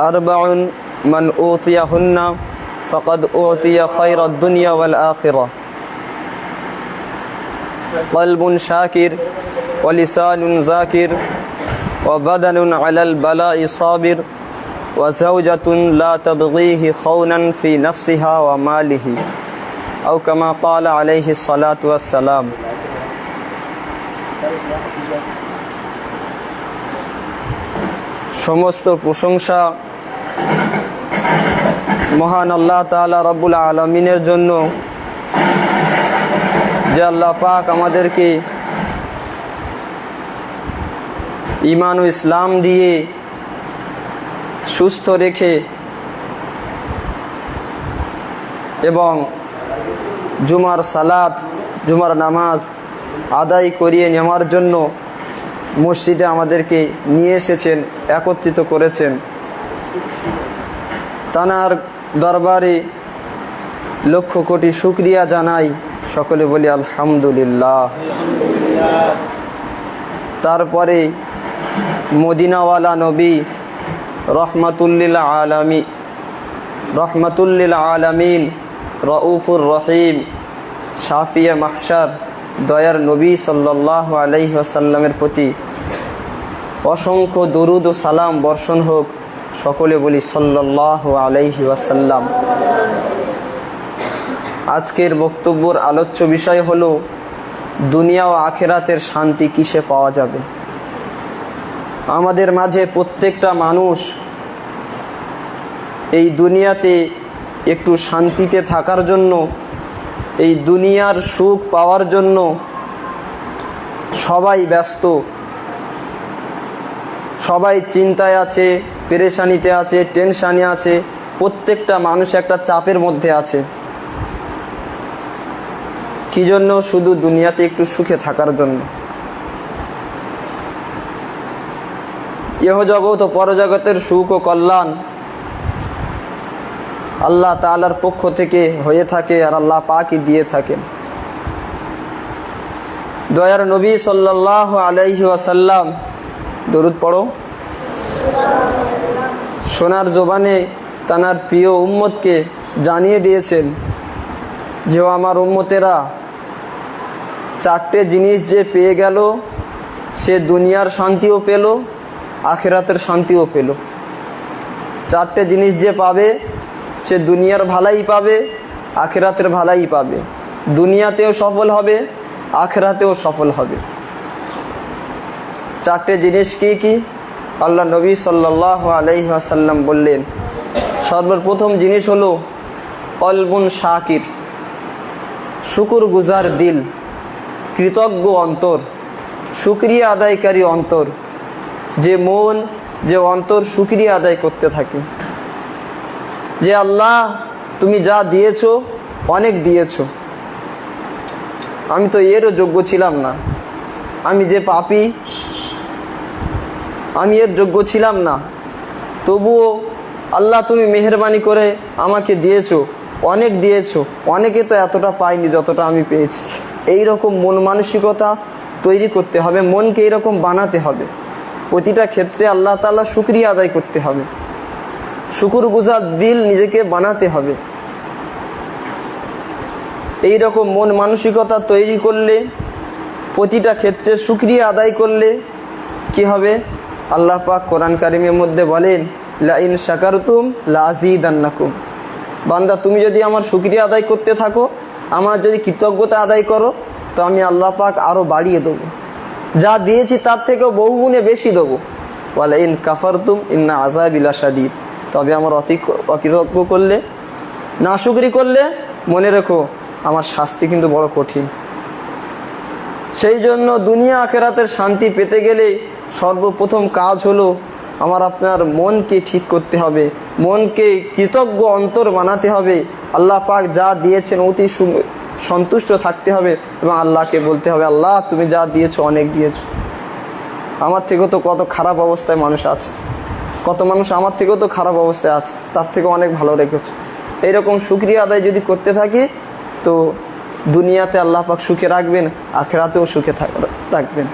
أربع من أوتيهن فقد أوتي خير الدنيا والآخرة قلب شاكر ولسان ذاكر وبدن على البلاء صابر وزوجة لا تبغيه خونا في نفسها وماله أو كما قال عليه الصلاة والسلام সমস্ত প্রশংসা মহান আল্লাহ তাআলা রব্বুল আলমিনের জন্য যে আল্লাহ পাক আমাদেরকে ইমান ও ইসলাম দিয়ে সুস্থ রেখে এবং জুমার সালাত, জুমার নামাজ আদায় করিয়ে নেওয়ার জন্য মসজিদে আমাদেরকে নিয়ে এসেছেন, একত্রিত করেছেন। তানার দরবারে লক্ষ কোটি শুক্রিয়া জানাই। সকলে বলি আলহামদুলিল্লাহ। তারপরে মদিনাওয়ালা নবী রহমাতুল্লিল আলামী রহমাতুল্লিল আলামিন রউফুর রহিম শাফিয়া মাহসার দয়ার নবী সাল্লাহ আলাইহি আসাল্লামের প্রতি অসংখ্য দরুদ ও সালাম বর্ষণ হোক। সকলে বলি সাল্লাহ আলাইহি ওয়াসাল্লাম। আজকের বক্তব্যর আলোচ্য বিষয় হলো, দুনিয়া ও আখেরাতের শান্তি কিসে পাওয়া যাবে? আমাদের মাঝে প্রত্যেকটা মানুষ এই দুনিয়াতে একটু শান্তিতে থাকার জন্য, এই দুনিয়ার সুখ পাওয়ার জন্য সবাই ব্যস্ত। সবাই চিন্তায় আছে পেরেশানিতে আছে, টেনশানে আছে, প্রত্যেকটা মানুষ একটা চাপের মধ্যে আছে। কি জন্য? শুধু দুনিয়াতে একটু সুখে থাকার জন্য। ইহ জগৎ ও পরজগতের সুখ ও কল্যাণ আল্লাহ তালার পক্ষ থেকে হয়ে থাকে আর আল্লাহ পাকই দিয়ে থাকেন। দয়ার নবী সাল্লাহ আলাইহি ওয়াসাল্লাম, দরুদ পড়ো। সোনার জোবানে তানার প্রিয় উম্মতকে জানিয়ে দিয়েছেন যে আমার উম্মতেরা, চারটে জিনিস যে পেয়ে গেল, সে দুনিয়ার শান্তিও পেল, আখেরাতের শান্তিও পেল। চারটে জিনিস যে পাবে, সে দুনিয়ার ভালাই পাবে, আখেরাতের ভালাই পাবে। দুনিয়াতেও সফল হবে, আখেরাতেও সফল হবে। চারটে জিনিস কি কি? আল্লাহ নবী সাল্লাহ আলাইসাল্লাম বললেন, সর্বপ্রথম জিনিস হলো অলবুন শাকির শুকুর গুজার দিল, কৃতজ্ঞ অন্তর, সুক্রিয়া আদায়কারী অন্তর, যে মন, যে অন্তর সুক্রিয়া আদায় করতে থাকে। যে আল্লাহ, তুমি যা দিয়েছ, অনেক দিয়েছ। আমি তো এরও যোগ্য ছিলাম না। আমি যে পাপি আমি এর যোগ্য ছিলাম না। তবুও আল্লাহ তুমি মেহরবানি করে আমাকে দিয়েছ, অনেক দিয়েছ, অনেকে তো এতটা পাইনি যতটা আমি পেয়েছি। এই রকম মন মানসিকতা তৈরি করতে হবে, মনকে এরকম বানাতে হবে। প্রতিটা ক্ষেত্রে আল্লাহ তাল্লাহ শুক্রিয়া আদায় করতে হবে। শুকুর গুজার দিল নিজেকে বানাতে হবে। এই রকম মন মানসিকতা তৈরি করলে, প্রতিটা ক্ষেত্রে সুক্রিয়া আদায় করলে কি হবে? আল্লাহ পাক কোরআন কারিমের মধ্যে বলেন লা ইন শাকারতুম লাজিদান্নাকুম। বান্দা, তুমি যদি আমার সুক্রিয়া আদায় করতে থাকো, আমার যদি কৃতজ্ঞতা আদায় করো, তো আমি আল্লাহ পাক আরও বাড়িয়ে দেবো। যা দিয়েছি তার থেকেও বহু গুণে বেশি দেবো। বলে ইন কাফারতুম ইন্না আজাবিলা সাদিদ তবে আমার অতি অকৃতজ্ঞ করলে না শুকরি করলে, মনে রেখো, আমার শাস্তি কিন্তু বড় কঠিন। সেই জন্য দুনিয়া আখেরাতের শান্তি পেতে গেলে সর্বপ্রথম কাজ হলো আমার আপনার মনকে ঠিক করতে হবে। মনকে কৃতজ্ঞ অন্তর বানাতে হবে। আল্লাহ পাক যা দিয়েছেন অতি সন্তুষ্ট থাকতে হবে এবং আল্লাহকে বলতে হবে, আল্লাহ, তুমি যা দিয়েছ অনেক দিয়েছ। আমার থেকেও তো কত খারাপ অবস্থায় মানুষ আছে। কত মানুষ আমার থেকেও তো খারাপ অবস্থায় আছে। তার থেকে অনেক ভালো রেখেছে। এইরকম সুক্রিয়া আদায় যদি করতে থাকি, তো দুনিয়াতে আল্লাহ পাক সুখে রাখবেন, আখেরাতেও সুখে রাখবেন।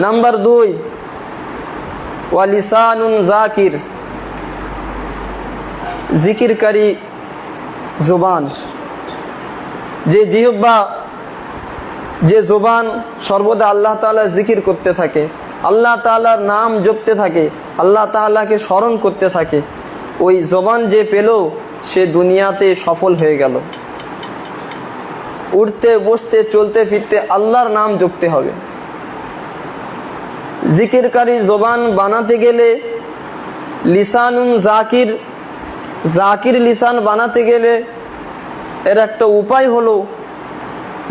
নাম্বার দুই, ওয়ালিসানুন জাকির, জিকিরকারী জোবান। যে জিহ্বা, যে জোবান সর্বদা আল্লাহ তাআলা জিকির করতে থাকে, আল্লাহ তাআলার নাম জপতে থাকে, আল্লাহ তাআলাকে স্মরণ করতে থাকে, ওই জবান যে পেল, সে দুনিয়াতে সফল হয়ে গেল। উঠতে, বসতে, চলতে, ফিরতে আল্লাহর নাম জপতে হবে। জিকিরকারী জবান বানাতে গেলে লিসানুন জাকির জাকির লিসান বানাতে গেলে এর একটা উপায় হলো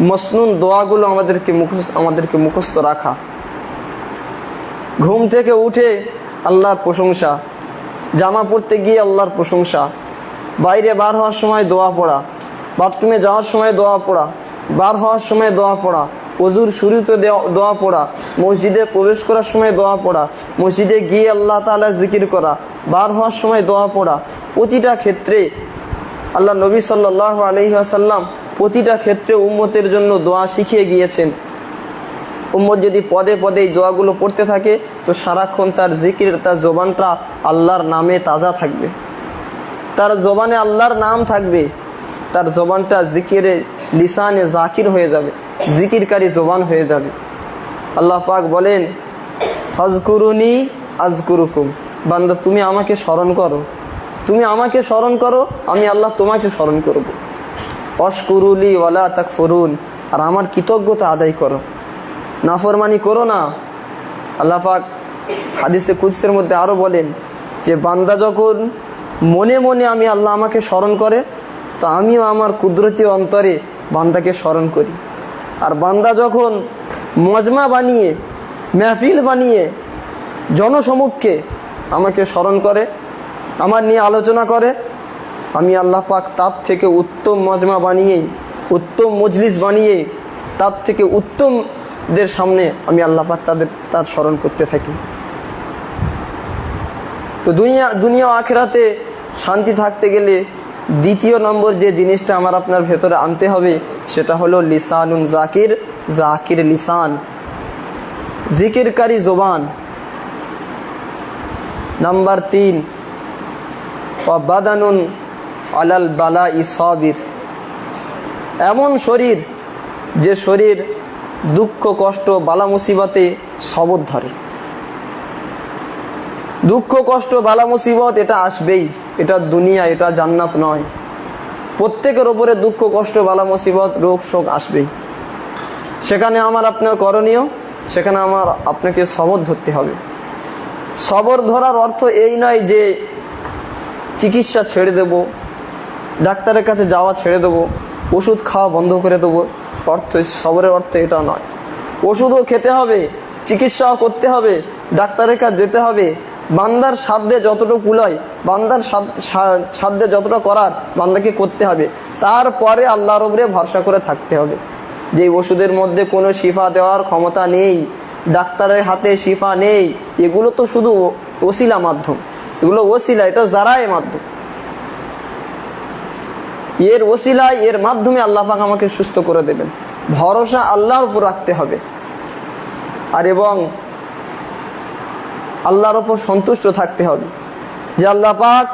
মসনুন দোয়াগুলো আমাদেরকে মুখস্থ আমাদেরকে মুখস্থ রাখা। ঘুম থেকে উঠে আল্লাহর প্রশংসা, জামা পরতে গিয়ে আল্লাহর প্রশংসা, বাইরে বার হওয়ার সময় দোয়া পড়া, বাথরুমে যাওয়ার সময় দোয়া পড়া, বার হওয়ার সময় দোয়া পড়া অজুর শুরুতে দোয়া পড়া, মসজিদে প্রবেশ করার সময় দোয়া পড়া, মসজিদে গিয়ে আল্লাহ তাআলা জিকির করা, বার হওয়ার সময় দোয়া পড়া, প্রতিটা ক্ষেত্রে আল্লাহ নবী সাল্লাহ আলহিহাসাল্লাম প্রতিটা ক্ষেত্রে উম্মতের জন্য দোয়া শিখিয়ে গিয়েছেন। উম্মত যদি পদে পদে এই দোয়াগুলো পড়তে থাকে, তো সারাক্ষণ তার জিকির, তার জবানটা আল্লাহর নামে তাজা থাকবে। তার জবানে আল্লাহর নাম থাকবে। তার জবানটা জিকিরে লিসানে জাকির হয়ে যাবে, জিকিরকারী জবান হয়ে যাবে। আল্লাহ পাক বলেন, ফাজকুরুনি আজকুরুকুম। বান্দা, তুমি আমাকে স্মরণ করো। তুমি আমাকে স্মরণ করো, আমি আল্লাহ তোমাকে স্মরণ করব। অশকুরুলি ওয়ালা তাক ফরুন আর আমার কৃতজ্ঞতা আদায় করো। নাফরমানি করো না। আল্লাহ পাক হাদিসে কুদসের মধ্যে আরও বলেন যে, বান্দা যখন মনে মনে আমি আল্লাহ আমাকে স্মরণ করে তো আমিও আমার কুদরতি অন্তরে বান্দাকে স্মরণ করি। আর বান্দা যখন মজমা বানিয়ে, মেহফিল বানিয়ে জনসমক্ষে আমাকে স্মরণ করে, আমার নিয়ে আলোচনা করে, আমি আল্লাহ পাক তার থেকে উত্তম মজমা বানিয়ে, উত্তম মজলিস বানিয়ে, তার থেকে উত্তমদের সামনে আমি আল্লাহ পাক তাদের, তার স্মরণ করতে থাকি। তো দুনিয়া দুনিয়া আখেরাতে শান্তি থাকতে গেলে দ্বিতীয় নম্বর যে জিনিসটা আমার আপনার ভেতরে আনতে হবে, সেটা হলো লিসানুন জাকির জাকির লিসান। জিকিরকারী জোবান। নাম্বার তিন বাদানুন আলাল বালা ইসাবির এমন শরীর যে শরীর দুঃখ, কষ্ট, বালা মুসিবতে সবর ধরে। দুঃখ, কষ্ট, বালা, মুসিবত, এটা আসবেই। এটা দুনিয়া, এটা জান্নাত নয়। প্রত্যেকের ওপরে দুঃখ, কষ্ট, বালা, মুসিবত, রোগ, শোক আসবেই। সেখানে আমার আপনার করণীয়, সেখানে আমার আপনাকে সবর ধরতে হবে। সবর ধরার অর্থ এই নয় যে চিকিৎসা ছেড়ে দেব, ডাক্তারের কাছে যাওয়া ছেড়ে দেবো, ওষুধ খাওয়া বন্ধ করে দেবো। অর্থ, সবরের অর্থ এটা নয়। ওষুধও খেতে হবে, চিকিৎসাও করতে হবে, ডাক্তারের কাছে যেতে হবে বান্দার সাধ্যে যতটুকু কুলায় বান্দার সাধ্যে যতটা করার বান্দাকে করতে হবে। তারপরে আল্লাহর ওপরে ভরসা করে থাকতে হবে। যে ওষুধের মধ্যে কোনো শিফা দেওয়ার ক্ষমতা নেই, ডাক্তারের হাতে শিফা নেই, এগুলো তো শুধু ওসিলা মাধ্যম। এগুলো ওসিলা, এটা জারায় মাধ্যম। এর ওসিলায় এর মাধ্যমে আল্লাহ পাক আমাকে সুস্থ করে দেবেন। ভরসা আল্লাহর উপর রাখতে হবে। আর এবং আল্লাহর ওপর সন্তুষ্ট থাকতে হবে। যে আল্লাহ পাক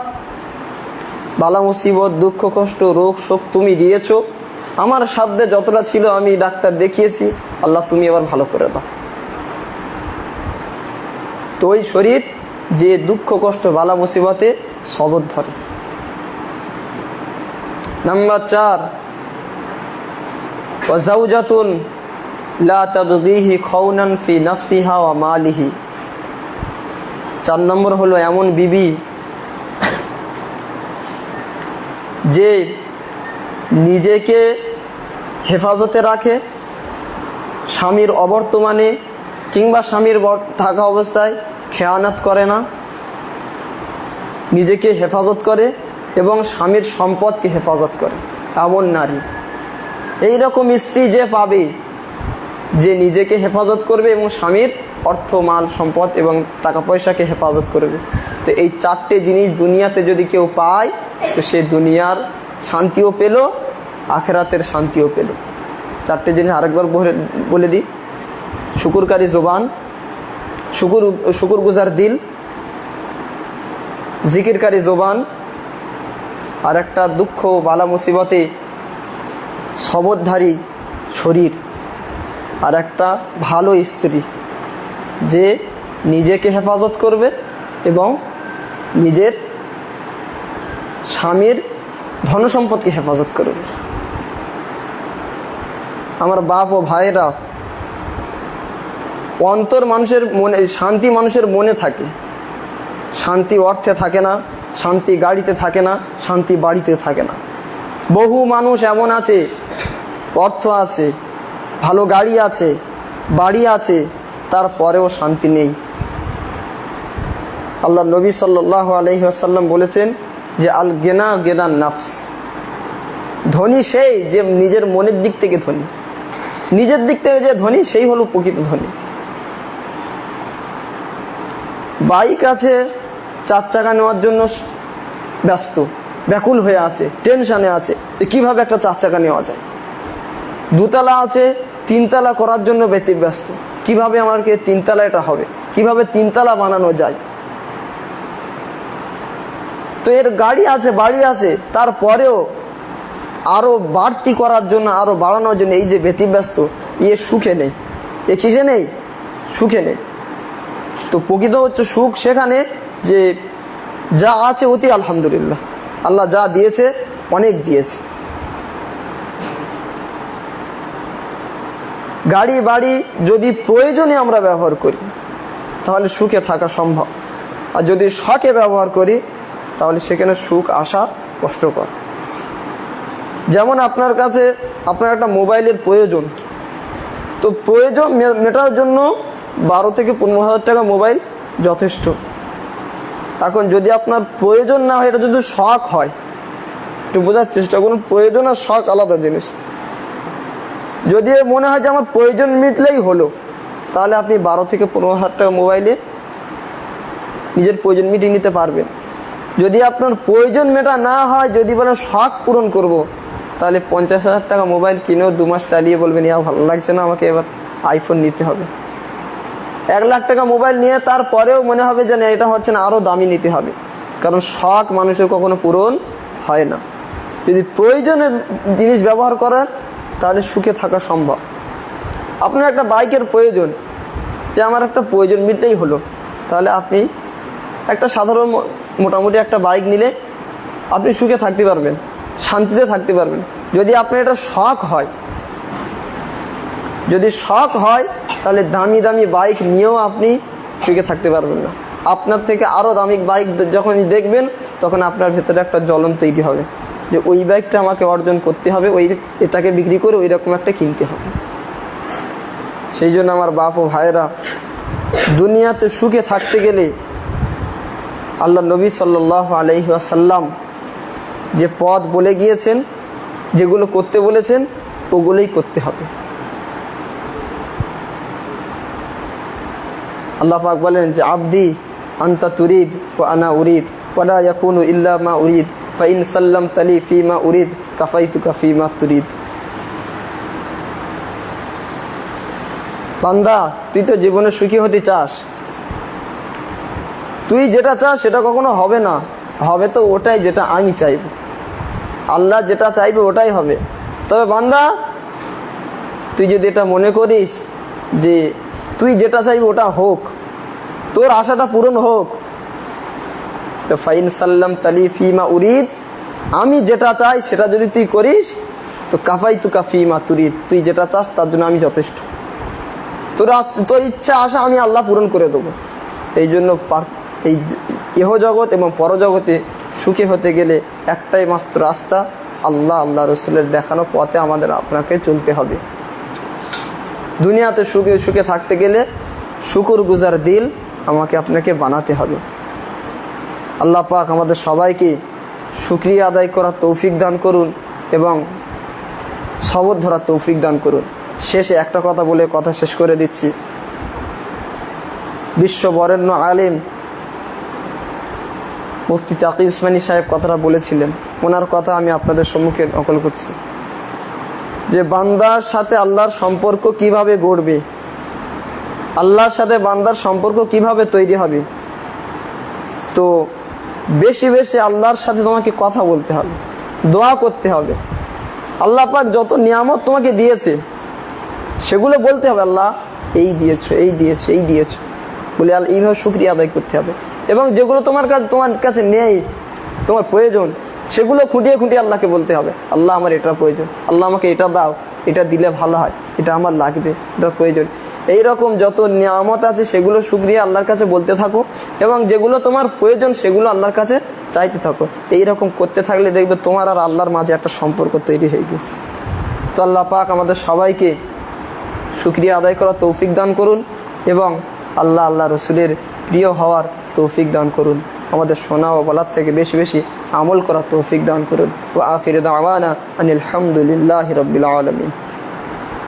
বালা মুসিবত, দুঃখ, কষ্ট, রোগ, শোক তুমি দিয়েছ, আমার সাধ্যে যতটা ছিল আমি ডাক্তার দেখিয়েছি, আল্লাহ তুমি এবার ভালো করে দাও। তো ওই শরীর যে দুঃখ, কষ্ট, বালা মুসিবতে সবর ধরে। নাম্বার চার ওয়াজাউজাতুন লা তাবগিহি খাউনান ফি নাফসিহা ওয়া মালিহি। চার নম্বর হলো এমন বিবি যে নিজেকে হেফাজতে রাখে, স্বামীর অবর্তমানে কিংবা স্বামীর থাকা অবস্থায় খেয়ানাত করে না, নিজেকে হেফাজত করে এবং স্বামীর সম্পদকে হেফাজত করে। এমন নারী। এই রকম স্ত্রী যে পাবে, যে নিজেকে হেফাজত করবে এবং স্বামীর অর্থ, মাল, সম্পদ এবং টাকা পয়সাকে হেফাজত করবে। তো এই চারটে জিনিস দুনিয়াতে যদি কেউ পায়, তো সে দুনিয়ার শান্তিও পেল, আখেরাতের শান্তিও পেল। চারটে জিনিস আরেকবার বলে- দিই। শুকুরকারী জোবান, শুকুর শুকুর গুজার দিল, জিকিরকারী জোবান আর একটা দুঃখ বালা মুসিবতে সবধারী শরীর আর একটা ভালো স্ত্রী। যে নিজেকে হেফাজত করবে এবং নিজের স্বামীর ধনসম্পদকে হেফাজত করবে। আমার বাপ ও ভাইয়েরা, অন্তর মানুষের মনে, শান্তি মানুষের মনে থাকে। শান্তি অর্থে থাকে না, শান্তি গাড়িতে থাকে না, শান্তি বাড়িতে থাকে না। বহু মানুষ এমন আছে, অর্থ আছে, ভালো গাড়ি আছে, বাড়ি আছে তারপরেও শান্তি নেই। আল্লাহ নবী সাল্লাহ আলহি বলেছেন যে, আল গেনা গেনা নাফস। ধনী সেই যে নিজের মনের দিক থেকে ধনী। নিজের দিক থেকে যে ধনী, সেই হলো প্রকৃত ধনী। বাইক আছে, চার চাকা নেওয়ার জন্য ব্যস্ত, ব্যাকুল হয়ে আছে, টেনশানে আছে কীভাবে একটা চার চাকা নেওয়া যায়? দুতলা আছে, তিনতলা করার জন্য ব্যস্ত কীভাবে আমাকে তিনতলা এটা হবে? কীভাবে তিনতলা বানানো যায়? তো এর গাড়ি আছে, বাড়ি আছে, তারপরেও আরও বাড়তি করার জন্য আরও বাড়ানোর জন্য এই যে ব্যতিব্যস্ত ইয়ে সুখে নেই। এ কিসে নেই? সুখে নেই। তো প্রকৃত হচ্ছে সুখ সেখানে যে যা আছে অতি আলহামদুলিল্লাহ। আল্লাহ যা দিয়েছে, অনেক দিয়েছে। গাড়ি বাড়ি যদি প্রয়োজনে আমরা ব্যবহার করি, তাহলে সুখে থাকা সম্ভব। আর যদি শখে ব্যবহার করি, তাহলে সেখানে সুখ আসা কষ্টকর। যেমন আপনার কাছে আপনার একটা মোবাইলের প্রয়োজন, তো প্রয়োজন মেটার জন্য বারো থেকে পনেরো হাজার টাকা মোবাইল যথেষ্ট। এখন যদি আপনার প্রয়োজন না হয়, এটা যদি শখ হয়, একটু বোঝার চেষ্টা করুন, প্রয়োজন আর শখ আলাদা জিনিস। যদি মনে হয় যে আমার প্রয়োজন মিটলেই হলো, তাহলে আপনি বারো থেকে পনেরো হাজার টাকা মোবাইলে নিজের প্রয়োজন মিটিয়ে নিতে পারবেন। যদি আপনার প্রয়োজন মেটা না হয়, যদি বলেন শখ পূরণ করব। তাহলে পঞ্চাশ হাজার টাকা মোবাইল কিনেও দু মাস চালিয়ে বলবেন, ইয়া, ভালো লাগছে না, আমাকে এবার আইফোন নিতে হবে। এক লাখ টাকা মোবাইল নিয়ে তারপরেও মনে হবে যে না, এটা হচ্ছে না আরও দামি নিতে হবে। কারণ শখ মানুষের কখনো পূরণ হয় না। যদি প্রয়োজনের জিনিস ব্যবহার করেন তাহলে সুখে থাকা সম্ভব। আপনার একটা বাইকের প্রয়োজন, যে আমার একটা প্রয়োজন মিটলেই হলো। তাহলে আপনি একটা সাধারণ মোটামুটি একটা বাইক নিলে আপনি সুখে থাকতে পারবেন, শান্তিতে থাকতে পারবেন। যদি আপনার এটা শখ হয়, যদি শখ হয়, তাহলে দামি দামি বাইক নিয়েও আপনি সুখে থাকতে পারবেন না। আপনার থেকে আরও দামি বাইক দ- যখন দেখবেন, তখন আপনার ভেতরে একটা জ্বলন তৈরি হবে। যে ওই বাইকটা আমাকে অর্জন করতে হবে, ওই এটাকে বিক্রি করে ওই রকম একটা কিনতে হবে। সেই জন্য আমার বাপ ও ভাইয়েরা দুনিয়াতে সুখে থাকতে গেলে আল্লাহ নবী সাল্লাহ আলহি আসাল্লাম যে পথ বলে গিয়েছেন, যেগুলো করতে বলেছেন, ওগুলোই করতে হবে। আল্লাহ পাক বলেন যে, আবদি আন্তা তুরিদ ও আনা উরিদ ওয়ালা ইয়াকুনু ইল্লা মা উরিদ। ফাইন সাল্লাম তালি ফি মা উরিদ কাফাইতু কাফি মা তুরিদ। বান্দা, তুই তো জীবনে সুখী হতে চাস। তুই যেটা চাস সেটা কখনো হবে না। হবে তো ওটাই যেটা আমি চাইব। আল্লাহ যেটা চাইবে ওটাই হবে। তবে বান্দা, তুই যদি এটা মনে করিস যে তুই যেটা চাইবি ওটা হোক, তোর আশাটা পূরণ হোক তো ফাইন সাল্লাম তালি ফিমা উরিদ, আমি যেটা চাই সেটা যদি তুই করিস, তো কাফাই তু কাফিমা তুরিদ, তুই যেটা চাস তার জন্য আমি যথেষ্ট। তোর আস- তোর ইচ্ছা আশা আমি আল্লাহ পূরণ করে দেবো। এই জন্য এই ইহ জগৎ এবং পরজগতে সুখী হতে গেলে একটাই মাত্র রাস্তা, আল্লাহ আল্লাহ রসুলের দেখানো পথে আমাদের আপনাকে চলতে হবে। দুনিয়াতে সুখে সুখে থাকতে গেলে শুকুর গুজার দিল আমাকে আপনাকে বানাতে হবে। আল্লাহ পাক আমাদের সবাইকে সুক্রিয়া আদায় করার তৌফিক দান করুন এবং শবদ ধরার তৌফিক দান করুন। শেষে একটা কথা বলে কথা শেষ করে দিচ্ছি। বিশ্ব বরেণ্য আলিম মুফতি তাকি উসমানী সাহেব কথাটা বলেছিলেন। ওনার কথা আমি আপনাদের সম্মুখে নকল করছি। যে বান্দার সাথে আল্লাহর সম্পর্ক কীভাবে গড়বে? আল্লাহর সাথে বান্দার সম্পর্ক কীভাবে তৈরি হবে? তো বেশি বেশি আল্লাহর সাথে তোমাকে কথা বলতে হবে, দোয়া করতে হবে। আল্লাহ পাক যত নিয়ামত তোমাকে দিয়েছে, সেগুলো বলতে হবে, আল্লাহ, এই দিয়েছ এই দিয়েছ এই দিয়েছ। বলে আল্লাহ, এইভাবে শুক্রিয়া আদায় করতে হবে। এবং যেগুলো তোমার কাছে তোমার কাছে নেই, তোমার প্রয়োজন, সেগুলো খুঁটিয়ে খুঁটিয়ে আল্লাহকে বলতে হবে। আল্লাহ আমার এটা প্রয়োজন, আল্লাহ আমাকে এটা দাও, এটা দিলে ভালো হয়, এটা আমার লাগবে এটা প্রয়োজন। এই রকম যত নিয়ামত আছে সেগুলো শুক্রিয়া আল্লাহর কাছে বলতে থাকো এবং যেগুলো তোমার প্রয়োজন সেগুলো আল্লাহর কাছে চাইতে থাকো। এই রকম করতে থাকলে দেখবে তোমার আর আল্লাহর মাঝে একটা সম্পর্ক তৈরি হয়ে গেছে। তো আল্লাহ পাক আমাদের সবাইকে শুক্রিয়া আদায় করার তৌফিক দান করুন এবং আল্লাহ আল্লাহ রসুলের প্রিয় হওয়ার তৌফিক দান করুন। আমাদের শোনা ও বলার থেকে বেশি বেশি আমল করার তৌফিক দান করুন। আখির দাওয়ানা আনিল হামদুলিল্লাহ রবিল আলমিন।